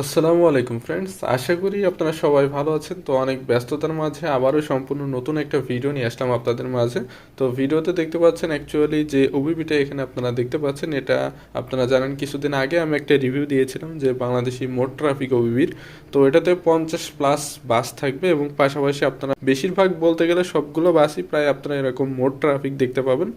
আসসালামু আলাইকুম ফ্রেন্ডস আশা করি আপনারা সবাই ভালো আছেন। তো অনেক ব্যস্ততার মাঝে আবারও সম্পূর্ণ নতুন একটা ভিডিও নিয়ে আসলাম আপনাদের মাঝে। তো ভিডিওতে দেখতে পাচ্ছেন অ্যাকচুয়ালি যে ওবিবিটা এখানে আপনারা দেখতে পাচ্ছেন, এটা আপনারা জানেন কিছুদিন আগে আমি একটা রিভিউ দিয়েছিলাম যে বাংলাদেশি মোট ট্রাফিক ওবিবির তো এটাতে পঞ্চাশ প্লাস বাস থাকবে এবং পাশাপাশি আপনারা বেশিরভাগ বলতে গেলে সবগুলো বাসই প্রায় আপনারা এরকম মোট ট্রাফিক দেখতে পাবেন।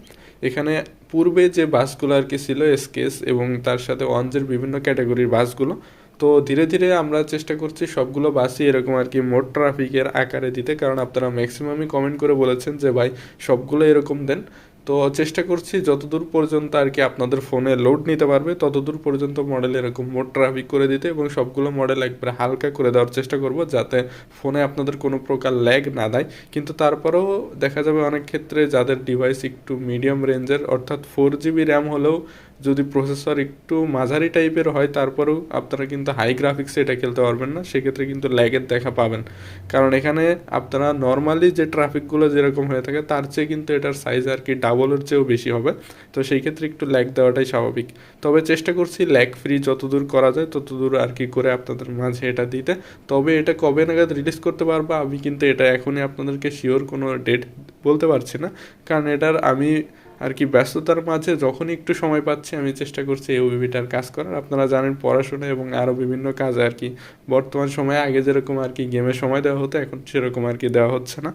এখানে পূর্বে যে বাসগুলো আর কি ছিল এসকেস এবং তার সাথে অঞ্জের বিভিন্ন ক্যাটাগরির বাসগুলো তো ধীরে ধীরে আমরা চেষ্টা করছি সবগুলো বাসই এরকম আর কি মোট ট্রাফিকের আকারে দিতে, কারণ আপনারা ম্যাক্সিমামই কমেন্ট করে বলেছেন যে, ভাই, সবগুলো এরকম দেন। তো চেষ্টা করছি যতদূর পর্যন্ত আর কি আপনাদের ফোনে লোড নিতে পারবে, ততদূর পর্যন্ত মডেল এরকম মোট ট্রাফিক করে দিতে এবং সবগুলো মডেল একবারে হালকা করে দেওয়ার চেষ্টা করব যাতে ফোনে আপনাদের কোনো প্রকার ল্যাগ না দেয়। কিন্তু তারপরেও দেখা যাবে অনেক ক্ষেত্রে যাদের ডিভাইস একটু মিডিয়াম রেঞ্জের অর্থাৎ ফোর জিবি র্যাম হলেও যদি প্রসেসর একটু মাঝারি টাইপের হয়, তারপরেও আপনারা কিন্তু হাই গ্রাফিক্সে এটা খেলতে পারবেন না। সেক্ষেত্রে কিন্তু ল্যাগের দেখা পাবেন। কারণ এখানে আপনারা নর্মালি যে ট্রাফিকগুলো যেরকম হয়ে থাকে, তার চেয়ে কিন্তু এটার সাইজ আর কি ডাবলের চেয়েও বেশি হবে। তো সেই ক্ষেত্রে একটু ল্যাগ দেওয়াটাই স্বাভাবিক। তবে চেষ্টা করছি ল্যাগ ফ্রি যতদূর করা যায়, ততদূর আর কি করে আপনাদের মাঝে এটা দিতে। তবে এটা কবে নাগাদ রিলিজ করতে পারব, আমি কিন্তু এটা এখনই আপনাদেরকে শিওর কোনো ডেট বলতে পারছি না। কারণ এটার আমি আর কি ব্যস্ততার মাঝে যখনই একটু সময় পাচ্ছি, আমি চেষ্টা করছি এই ওবিবিটার কাজ করার। আপনারা জানেন পড়াশোনা এবং আরও বিভিন্ন কাজ আর কি। বর্তমান সময়ে আগে যেরকম আর কি গেমের সময় দেওয়া হতো, এখন সেরকম আর কি দেওয়া হচ্ছে না।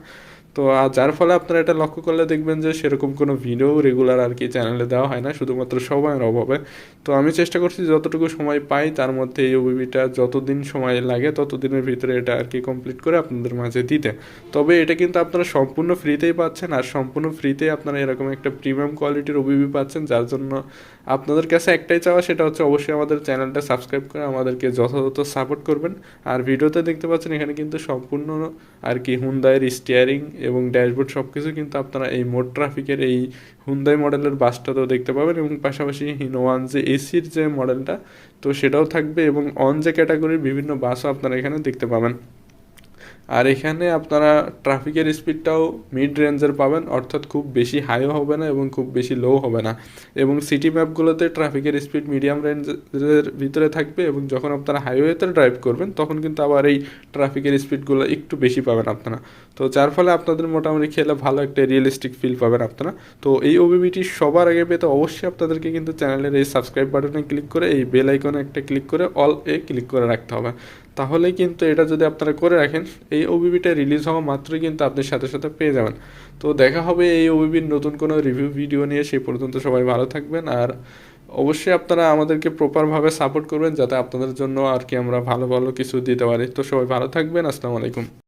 তো, আর যার ফলে আপনারা এটা লক্ষ্য করলে দেখবেন যে সেরকম কোনো ভিডিও রেগুলার আর কি চ্যানেলে দেওয়া হয় না, শুধুমাত্র সময়ের অভাবে। তো আমি চেষ্টা করছি যতটুকু সময় পাই তার মধ্যে এই ওবিবিটা যতদিন সময় লাগে ততদিনের ভিতরে এটা আর কি কমপ্লিট করে আপনাদের মাঝে দিতে। তবে এটা কিন্তু আপনারা সম্পূর্ণ ফ্রিতেই পাচ্ছেন আর সম্পূর্ণ ফ্রিতেই আপনারা এরকম একটা প্রিমিয়াম কোয়ালিটির ওবিবি পাচ্ছেন, যার জন্য আপনাদের কাছে একটাই চাওয়া, সেটা হচ্ছে অবশ্যই আমাদের চ্যানেলটা সাবস্ক্রাইব করে আমাদেরকে যথাযথ সাপোর্ট করবেন। আর ভিডিওতে দেখতে পাচ্ছেন এখানে কিন্তু সম্পূর্ণ আর কি হুন্দাইয়ের স্টিয়ারিং এবং ড্যাশবোর্ড সব কিছু কিন্তু আপনারা এই মোট ট্রাফিকের এই হুন্দাই মডেলের বাসটাতেও দেখতে পাবেন এবং পাশাপাশি হিনো ওয়ান যে এসির যে মডেলটা তো সেটাও থাকবে এবং অন যে ক্যাটাগরির বিভিন্ন বাসও আপনারা এখানে দেখতে পাবেন। আর এখানে আপনারা ট্রাফিকের স্পিডটাও মিড রেঞ্জের পাবেন, অর্থাৎ খুব বেশি হাইও হবে না এবং খুব বেশি লো হবে না। এবং সিটি ম্যাপগুলোতে ট্রাফিকের স্পিড মিডিয়াম রেঞ্জের ভিতরে থাকবে এবং যখন আপনারা হাইওয়েতে ড্রাইভ করবেন, তখন কিন্তু আবার এই ট্রাফিকের স্পিডগুলো একটু বেশি পাবেন আপনারা। তো যার ফলে আপনাদের মোটামুটি খেলে ভালো একটা রিয়েলিস্টিক ফিল পাবেন আপনারা। তো এই ওবিবিটি সবার আগে পেতে অবশ্যই আপনাদেরকে কিন্তু চ্যানেলের এই সাবস্ক্রাইব বাটনে ক্লিক করে, এই বেল আইকনে একটা ক্লিক করে অল এ ক্লিক করে রাখতে হবে। তাহলে কিন্তু এটা যদি আপনারা করে রাখেন, এই ওবিবিটা রিলিজ হওয়া মাত্রই কিন্তু আপনি সাথে সাথে পেয়ে যাবেন। তো দেখা হবে এই ওবিবির নতুন কোনো রিভিউ ভিডিও নিয়ে, সেই পর্যন্ত সবাই ভালো থাকবেন আর অবশ্যই আপনারা আমাদেরকে প্রপারভাবে সাপোর্ট করবেন, যাতে আপনাদের জন্য আর কি আমরা ভালো ভালো কিছু দিতে পারি। তো সবাই ভালো থাকবেন, আসসালামু আলাইকুম।